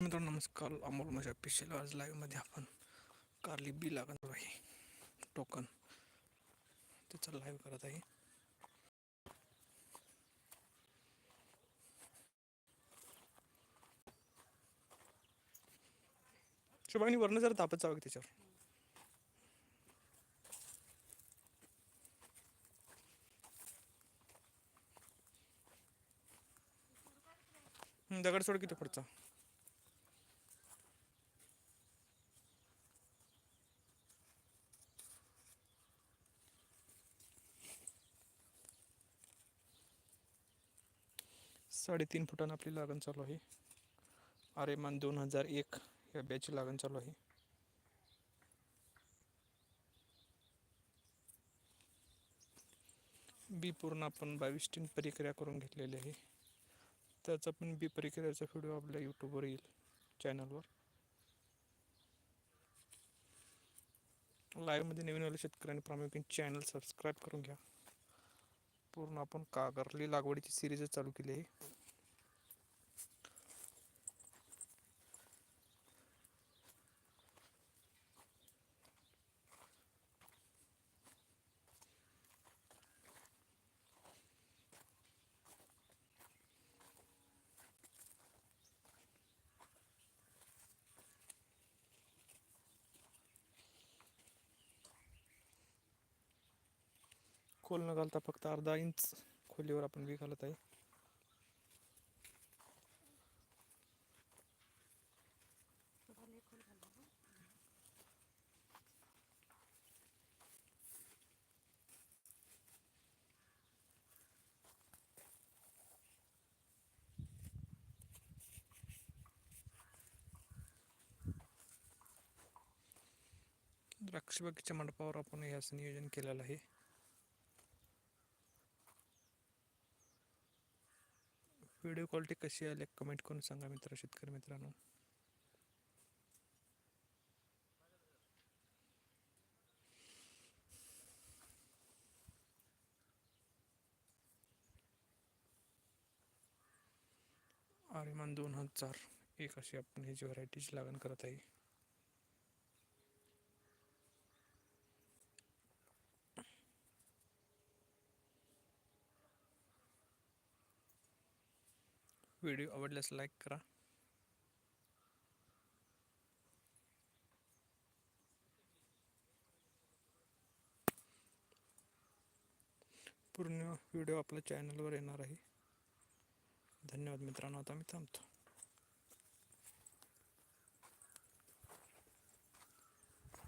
मित्रांनो नमस्कार. अमोल माझ्या ऑफिशियल आज लाईव्हमध्ये आपण कारली बी लागत आहे. टोकन त्याचा लाईव्ह करत आहे. शुभांनी वर्ण जर तापत जावं की त्याच्यावर. दगड सोड किती पुढचा? साडेतीन फुटानं आपली लागण चालू आहे. आरेमान दोन हजार एक या बॅची लागण चालू आहे. बी पूर्ण आपण बावीस टीन परिक्रिया करून घेतलेली आहे. त्याचा पण बी परिक्रियाचा व्हिडिओ आपल्या यूट्यूबवर येईल चॅनलवर लाईव्हमध्ये नवीन आले शेतकऱ्यांनी प्रामुख्याने चॅनल सबस्क्राईब करून घ्या. पूर्ण आपण कागरली लागवडीची सिरीज चालू केली आहे. खोल न घालता फक्त अर्धा इंच खोलीवर आपण बी घालत आहे. द्राक्षबागेच्या मंडपावर आपण याचं नियोजन केलेलं आहे. व्हिडिओ क्वालिटी कशी आली कमेंट करून सांगा मित्र शेतकरी मित्रांनो. आर्यमान दोन हजार एक अशी आपण ह्याची व्हरायटीची लागण करत आहे. व्हिडिओ आवडल्यास लाईक करा. पूर्ण व्हिडिओ आपल्या चॅनलवर येणार आहे. धन्यवाद मित्रांनो. आता मी थांबतो.